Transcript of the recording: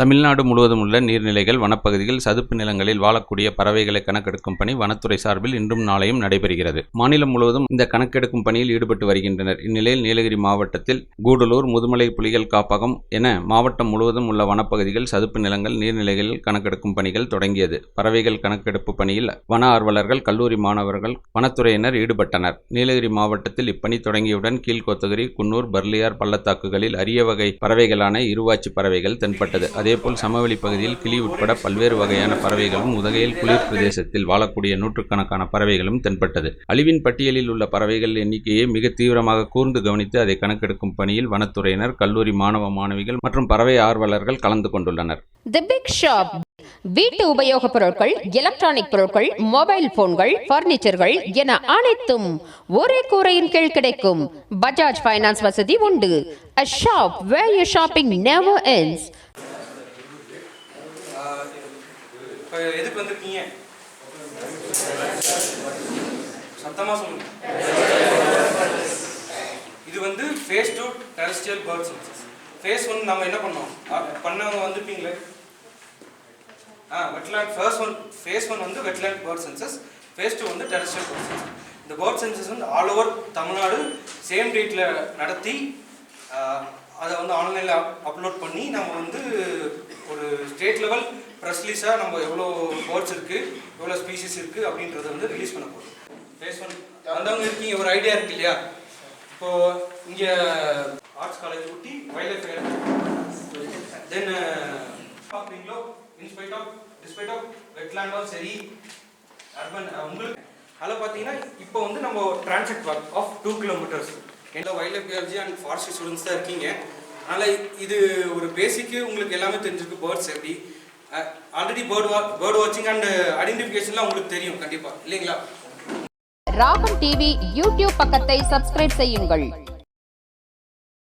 தமிழ்நாடு முழுவதும் உள்ள நீர்நிலைகள் வனப்பகுதிகள் சதுப்பு நிலங்களில் வாழக்கூடிய பறவைகளை கணக்கெடுக்கும் பணி வனத்துறை சார்பில் இன்றும் நாளையும் நடைபெறுகிறது. மாநிலம் முழுவதும் இந்த கணக்கெடுக்கும் பணியில் ஈடுபட்டு வருகின்றனர். இந்நிலையில் நீலகிரி மாவட்டத்தில் கூடலூர் முதுமலை புலிகள் காப்பகம் என மாவட்டம் முழுவதும் உள்ள வனப்பகுதிகள் சதுப்பு நிலங்கள் நீர்நிலைகளில் கணக்கெடுக்கும் பணிகள் தொடங்கியது. பறவைகள் கணக்கெடுப்பு பணியில் வன ஆர்வலர்கள் கல்லூரி மாணவர்கள் வனத்துறையினர் ஈடுபட்டனர். நீலகிரி மாவட்டத்தில் இப்பணி தொடங்கியவுடன் கீழ்கோத்தகிரி குன்னூர் பர்லியார் பள்ளத்தாக்குகளில் அரிய வகை பறவைகளான இருவாச்சி பறவைகள் தென்பட்டது. அதேபோல் சமவெளி பகுதியில் கிளி உட்பட பல்வேறு வகையான பறவைகளும் உதகையில் குளிர் பிரதேசத்தில் வாழக்கூடிய நூற்றுக்கணக்கான பறவைகளும் தென்பட்டது. அழிவின் பட்டியலில் உள்ள பறவைகள் எண்ணிக்கையை மிக தீவிரமாக கூர்ந்து கவனித்து அதை கணக்கெடுக்கும் பணியில் வனத்துறையினர் கல்லூரி மாணவ மாணவிகள் மற்றும் பறவை ஆர்வலர்கள் கலந்து கொண்டுள்ளனர். தி பிக் ஷாப் வீட்டு உபயோகப் பொருட்கள் எலக்ட்ரானிக் பொருட்கள் மொபைல் போன்கள் பர்னிச்சர்கள் என அனைத்தும் ஒரே கூரையின் கீழ் கிடைக்கும். பஜாஜ் ஃபைனான்ஸ் வசதி உண்டு. A shop where you shopping never ends. இப்போ எதுக்கு வந்திருக்கீங்க? சத்தமாக சொல்லுங்க. இது வந்து phase two terrestrial bird census phase one நம்ம என்ன பண்ணோம்? பண்ணவங்க வந்திருப்பீங்களே? ஆ wetland first one phase one வந்து wetland bird census phase two வந்து டெரஸ்டியல் பேர்ட் சென்சஸ் இந்த பேர்ட் சென்சஸ் வந்து ஆல் ஓவர் தமிழ்நாடு சேம் டேட்டில் நடத்தி அதை வந்து ஆன்லைனில் அப்லோட் பண்ணி நம்ம வந்து ப்ரெஸ் ரிலீஸாக நம்ம எவ்வளோ பேர்ட்ஸ் இருக்குது எவ்வளோ ஸ்பீசிஸ் இருக்குது அப்படின்றத வந்து ரிலீஸ் பண்ண போகிறோம் ஃபேஸ் ஒன் வந்தவங்க இருக்கீங்க ஒரு ஐடியா இருக்கு இல்லையா? இப்போது இங்கே arts college Ooty wild life then பார்க்குறீங்களோ? In spite of despite of வெட்லாண்டும் சரி அர்பன் uh, உங்களுக்கு அதில் பார்த்தீங்கன்னா இப்போ வந்து நம்ம transit work of two kilometres எந்த wild life biology and forest students தான் இருக்கீங்க. அதனால் இது ஒரு பேசிக்கு உங்களுக்கு எல்லாமே தெரிஞ்சிருக்கு பேர்ட்ஸ் எப்படி ஆல்ரெடி பேர்டு வா பேர்டு வாட்சிங் அண்ட் ஐடென்டிஃபிகேஷன்லாம் உங்களுக்கு தெரியும் கண்டிப்பாக இல்லைங்களா? ராகம் டிவி யூடியூப் பக்கத்தை சப்ஸ்கிரைப் செய்யுங்கள்.